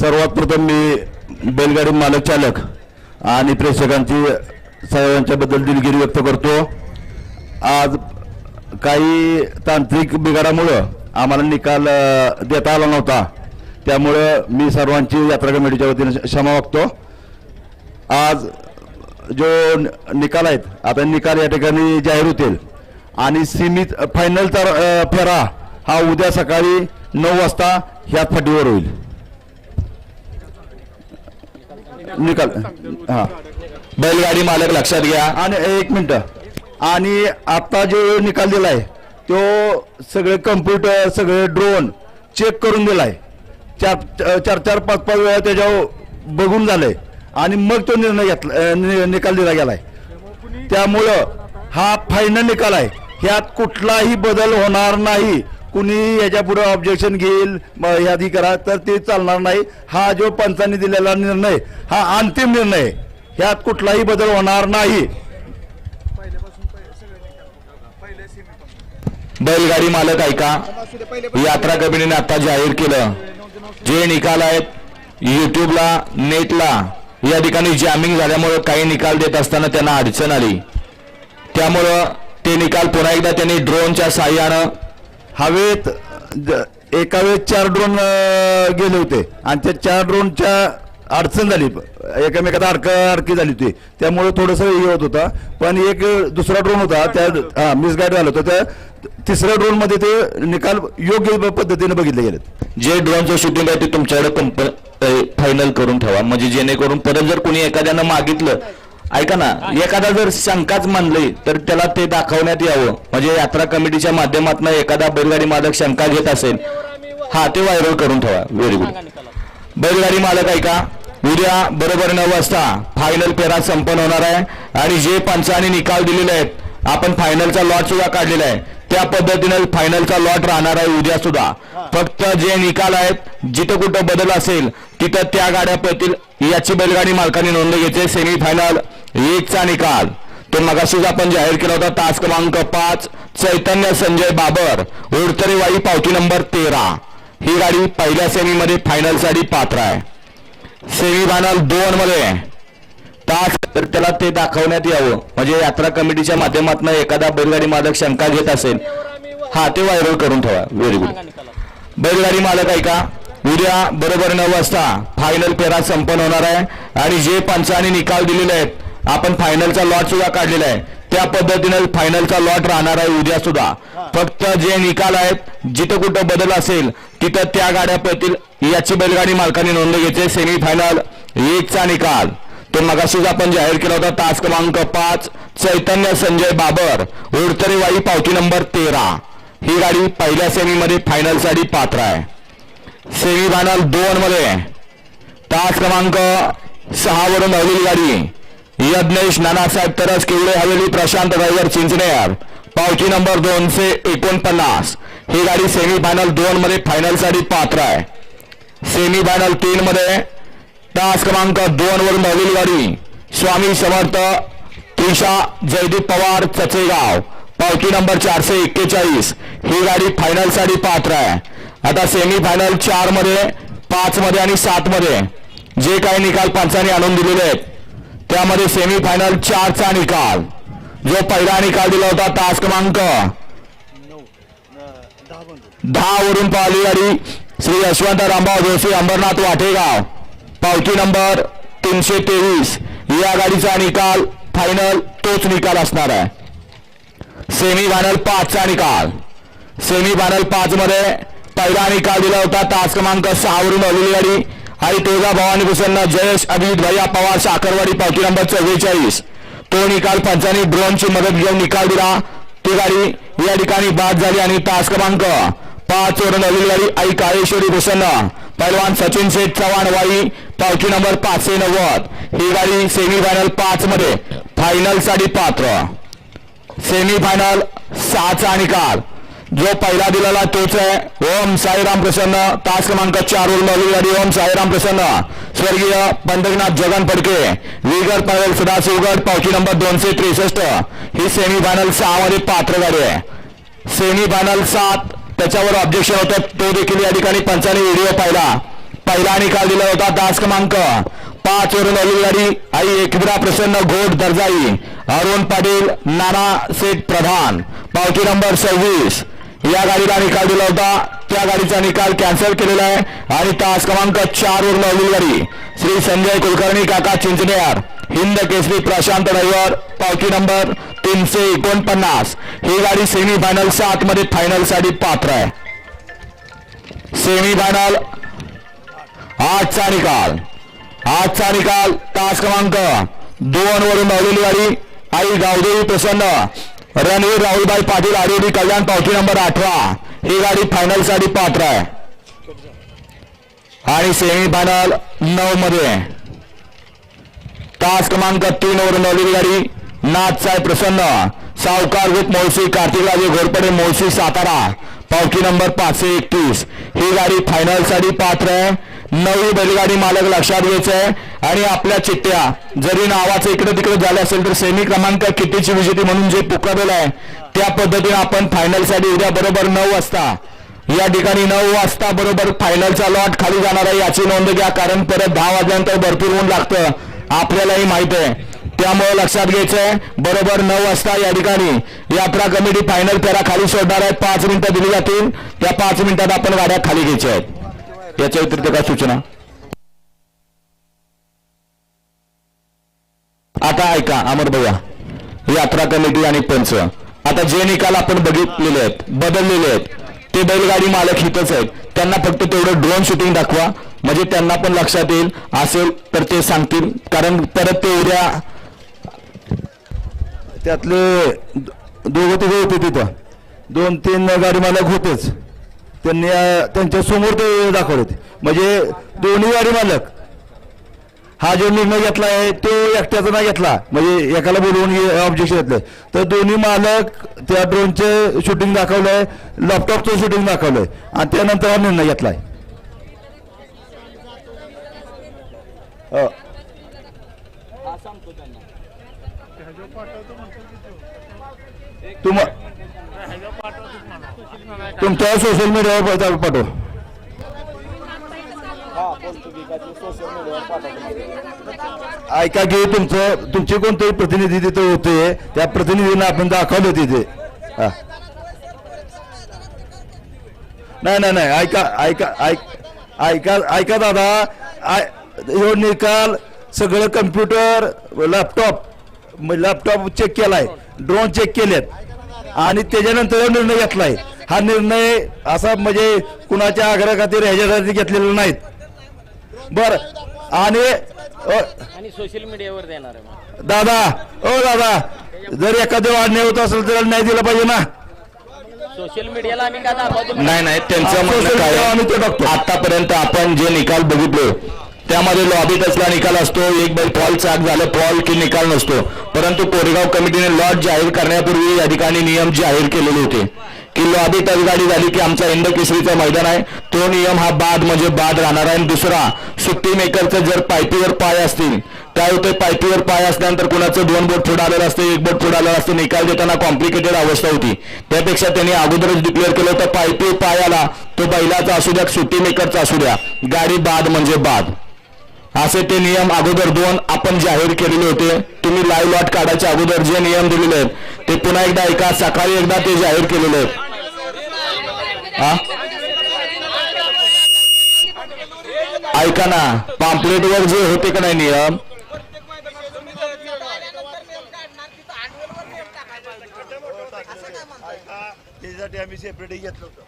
सर्वात प्रथम मी बैलगाडी मालक चालक आणि प्रेक्षकांची सर्वांच्याबद्दल दिलगिरी व्यक्त करतो. आज काही तांत्रिक बिघाडामुळं आम्हाला निकाल देता आला नव्हता. त्यामुळं मी सर्वांची यात्रा कमिटीच्या वतीने क्षमा मागतो. आज जो निकाल आहेत आता निकाल या ठिकाणी जाहीर होतील. आणि सीमित फायनलचा तर फेरा हा उद्या सकाळी नऊ वाजता ह्याच फाटीवर होईल. निकाल. हा. बैलगाडी मालक लक्षात घ्या. आणि एक मिनिट. आणि आता जो निकाल दिलाय तो सगळे कम्प्युटर सगळे ड्रोन चेक करून दिलाय. चार चार चार पाच पाच वेळा त्याच्यावर बघून झालंय. आणि मग तो निर्णय घेतला नि- निकाल दिला गेलाय. त्यामुळं हा फायनल निकाल आहे. ह्यात कुठलाही बदल होणार नाही. कुणी याच्यापुढे ऑब्जेक्शन घेईल यादी करा तर ते चालणार नाही. हा जो पंचांनी दिलेला निर्णय हा अंतिम निर्णय ह्यात कुठलाही बदल होणार नाही. बैलगाडी मालक ऐका यात्रा कमिटीने आता जाहीर केलं. जे निकाल आहेत युट्यूबला नेटला या ठिकाणी जॅमिंग झाल्यामुळं काही निकाल देत असताना त्यांना अडचण आली. त्यामुळं ते निकाल पुन्हा एकदा त्यांनी ड्रोनच्या साह्यानं हवेत ज- एका वेळेस चार ड्रोन गेले होते. आणि त्या चार ड्रोनच्या अडचण झाली. एकमेकात अडक अडकी झाली होती. त्यामुळे थोडस हे होत होता. पण एक दुसरा ड्रोन होता त्या हा मिसगाईड झालं होतं. त्या तिसऱ्या ड्रोनमध्ये ते निकाल योग्य पद्धतीने बघितले गेलेत. जे ड्रोनचं शूटिंग आहे ते तुमच्याकडे कंप फायनल करून ठेवा. म्हणजे जेणेकरून परत जर कोणी एखाद्यानं मागितलं ऐका ना एखादा जर शंकाच मानली तर त्याला ते दाखवण्यात यावं. म्हणजे यात्रा कमिटीच्या माध्यमातून एखादा बैलगाडी मालक शंका घेत असेल हा ते व्हायरल करून ठेवा. व्हेरी गुड बैलगाडी मालक ऐका. उद्या बरोबर नऊ वाजता फायनल पेरा संपन्न होणार आहे. आणि जे पंचांनी निकाल दिलेले आहेत आपण फायनलचा लॉट सुद्धा काढलेला आहे. त्या पद्धतीने फायनलचा लॉट राहणार आहे उद्या सुद्धा. फक्त जे निकाल आहेत जिथं कुठं बदल असेल तिथं त्या गाड्या पळतील याची बैलगाडी मालकांनी नोंद घेतली. सेमी फायनल एकचा निकाल. तो मगाशीच आपण जाहीर केला होता तास क्रमांक पाच चैतन्य संजय बाबर उडतरेवाई पावती नंबर तेरा. ही गाडी पहिल्या सेमीमध्ये फायनलसाठी पात्र आहे. सेमी फायनल दोन मध्ये तास तर त्याला ते दाखवण्यात यावं. म्हणजे यात्रा कमिटीच्या माध्यमातून एखादा बैलगाडी मालक शंका घेत असेल हा ते व्हायरल करून ठेवा. व्हेरी गुड बैलगाडी मालक ऐका उद्या बरोबर नऊ वाजता फायनल पेरा संपन्न होणार आहे. आणि जे पंचाने निकाल दिलेले आहेत आपण फायनलचा लॉट सुद्धा काढलेला आहे. त्या पद्धतीने फायनलचा लॉट राहणार आहे उद्या सुद्धा. फक्त जे निकाल आहेत जिथं कुठं बदल असेल तिथं त्या गाड्या पळतील. याची बैलगाडी मालकाने नोंद घेते सेमी फायनल एकचा निकाल. तो मगाशीच आपण जाहीर केला होता तास क्रमांक पाच चैतन्य संजय बाबर उडतरेवाई पावती नंबर तेरा. ही गाडी पहिल्या सेमीमध्ये फायनलसाठी पात्र आहे. सेमी फायनल दोन मध्ये तास क्रमांक सहा वरून धावलेली गाडी. यज्ञेश नानासाहेब तरस किवळे हवेली प्रशांत ड्रायव्हर चिंचनेर पावती नंबर दोनशे एकोणपन्नास. ही गाडी सेमी फायनल दोन मध्ये फायनलसाठी पात्र आहे. सेमी फायनल तीन मध्ये तास क्रमांक दोन वरून धावलेली गाडी. स्वामी समर्थ त्रिषा जयदीप पवार चचेगाव. पावती नंबर चारशे एक्केचाळीस. ही गाडी फायनलसाठी पात्र आहे. आता सेमी फायनल चारमध्ये पाच मध्ये आणि सात मध्ये जे काही निकाल पंचांनी आणून दिलेले आहेत त्यामध्ये सेमी फायनल चारचा निकाल. जो पहिला निकाल दिला होता तास क्रमांक दहा वरून पाहिली गाडी. श्री यशवंत रामभाव जोशी अंबरनाथ वाटेगाव पावती नंबर तीनशे तेवीस. या गाडीचा निकाल फायनल तोच निकाल असणार आहे. सेमी फायनल पाचचा निकाल. सेमी फायनल पाच मध्ये पहिला निकाल दिला होता तास क्रमांक सहा वरून आलेली गाडी. आणि तुळजा भवानी प्रसन्न जयेश अभिजित भैया पवार साखरवाडी पावती नंबर चव्वेचाळीस. तो निकाल पंचांनी ड्रोनची मदत घेऊन निकाल दिला. ती गाडी या ठिकाणी बाद झाली आणि तास क्रमांक पाच वरून नवीन गाडी आई काळेश्वरी प्रसन्न पैलवान सचिन शेठ चव्हाण वाई पावती नंबर पाचशे नव्वद. ही गाडी सेमी फायनल पाच मध्ये फायनलसाठी पात्र. सेमी फायनल सहाचा निकाल. जो पहिला दिलेला तोच आहे. ओम साईराम प्रसन्न. तास क्रमांक चार वरून आलेली गाडी ओम साईराम प्रसन्न. स्वर्गीय पंढरीनाथ जगन फडके. विगर पवेल सदाशिवगड पावती नंबर दोनशे त्रेसष्ट. ही सेमी फायनल सहा मध्ये पात्र गाडी आहे. सेमी फायनल सात. त्याच्यावर ऑब्जेक्शन होतं. तो देखील या ठिकाणी पंचाने व्हिडिओ पाहिला. पहिला निकाल दिला होता तास क्रमांक पाच वरून आलेली गाडी आई एकविरा प्रसन्न. घोट दर्जाई. अरुण पाटील नाना सेठ प्रधान. पावती नंबर सव्वीस. या गाडीला निकाल दिला होता. त्या गाडीचा निकाल कॅन्सल केलेला आहे. आणि तास क्रमांक चार वर आलेली गाडी. श्री संजय कुलकर्णी काका चिंचनेर हिंद केसरी प्रशांत ड्रायव्हर पावती नंबर तीनशे एकोणपन्नास. ही गाडी सेमी फायनल सात मध्ये फायनलसाठी पात्र आहे. सेमी फायनल आजचा निकाल. आजचा निकाल तास क्रमांक दोन वरून धावलेली गाडी. आई गावदेवी प्रसन्न. रणवीर राहुलभाई पाटील आरोपी कल्याण पावती नंबर अठरा. ही गाडी फायनलसाठी पात्र आहे. आणि सेमी फायनल नऊ मध्ये तास क्रमांक तीन वरून धावलेली गाडी. नाथसाहेब प्रसन्न. सावकार विथ मोळशी कार्तिकराजे घोरपडे मोळशी सातारा. पावकी नंबर पाचशे एकतीस. ही गाडी फायनलसाठी पात्र आहे. नवी बैलगाडी मालक लक्षात घ्यायचं आहे आणि आपल्या चिठ्ठ्या जरी नावाचं इकडे तिकडे झालं असेल तर सेमी क्रमांक कितीची विजेती म्हणून जे पुकारलेलं आहे त्या पद्धतीने आपण फायनलसाठी उद्या बरोबर नऊ वाजता या ठिकाणी नऊ वाजता बरोबर फायनलचा लॉट खाली जाणार आहे याची नोंद घ्या कारण परत दहा वाजल्यानंतर भरपूर ऊन लागतं. आपल्यालाही माहीत आहे. त्यामुळे लक्षात घ्यायचंय बरोबर नऊ वाजता या ठिकाणी यात्रा कमिटी फायनल फेरा खाली सोडणार आहे. पाच मिनिटं दिली जातील. त्या पाच मिनिटात आपण गाड्या खाली घ्यायच्या आहेत. याच्या व्यतिरिक्त काय सूचना? आता ऐका अमर भैया. यात्रा कमिटी आणि पंच. आता जे निकाल आपण बघितलेले आहेत बदललेले आहेत ते बैलगाडी मालक हितच आहेत. त्यांना फक्त तेवढं ड्रोन शूटिंग दाखवा. म्हणजे त्यांना पण लक्षात येईल असेल तर ते सांगतील. कारण परत ते उद्या त्यातले दोघं तिघे होते तिथं. दोन तीन गाडी मालक होतेच. त्यांनी त्यांच्यासमोर ते दाखवले होते. म्हणजे दोन्ही गाडी मालक हा जो निर्णय घेतला आहे तो एकट्याचा नाही घेतला. म्हणजे एकाला बोलवून ऑब्जेक्शन घेतलं. तर दोन्ही मालक त्या ड्रोनचं शूटिंग दाखवलंय लॅपटॉपचं शूटिंग दाखवलंय. आणि त्यानंतर हा निर्णय घेतलाय. आहे तुम्हाला तुमच्या सोशल मीडियावर पाठव- पाठव. ऐका की तुमचं तुमचे कोणतेही प्रतिनिधी तिथे होते त्या प्रतिनिधींना आपण दाखवलं तिथे. नाही नाही नाही ऐका ऐका ऐक ऐका ऐका दादा आय- ह्यो निकाल सगळं कम्प्युटर लॅपटॉप लॅपटॉप चेक केलाय ड्रोन चेक केलेत. आणि त्याच्यानंतर निर्णय घेतलाय. हा निर्णय असा म्हणजे कुणाच्या आग्रह खातीर ह्याच्यासाठी घेतलेला नाहीत. बर. आणि सोशल मीडियावर देणार. दादा ओ दादा जर एखादं अन्याय होत असेल तर न्याय दिला पाहिजे ना? सोशल मीडियाला आम्ही काय नाही नाही त्यांचं म्हणणं काय आम्ही ते बघतो. आतापर्यंत आपण जे निकाल बघितले त्यामध्ये लॉबीत असला निकाल असतो? एक बैल फॉल चाक झालं फॉल की निकाल नसतो. परंतु कोरेगाव कमिटीने लॉट जाहीर करण्यापूर्वी या ठिकाणी नियम जाहीर केलेले होते. की लॉबी तलगाडी झाली की आमचा इंद केसरीचा मैदान आहे. तो नियम हा बाद म्हणजे बाद राहणार आहे. आणि दुसरा सुट्टी मेकरचं जर पायपीवर पाय असतील काय होते पायपीवर पाय असल्यानंतर कुणाचं दोन बोट पुढे आलेलं असतं एक बोट पुढे आलेलं असतं निकाल देताना कॉम्प्लिकेटेड अवस्था होती. त्यापेक्षा त्यांनी अगोदरच डिक्लेअर केलं होतं पायपी पायाला तो बैलाचा असू द्या सुट्टी मेकरचा असू द्या. गाडी बाद म्हणजे बाद. असे ते नियम अगोदर दोन आपण जाहीर केलेले होते. तुम्ही लाईव्ह लॉट काढायच्या अगोदर जे नियम दिलेले आहेत ते पुन्हा एकदा ऐका. सकाळी एकदा ते जाहीर केलेले आहेत. ऐका ना पाम्पलेटवर जे होते का नाही नियम? त्याच्यासाठी आम्ही सेपरेट घेतलं होतं.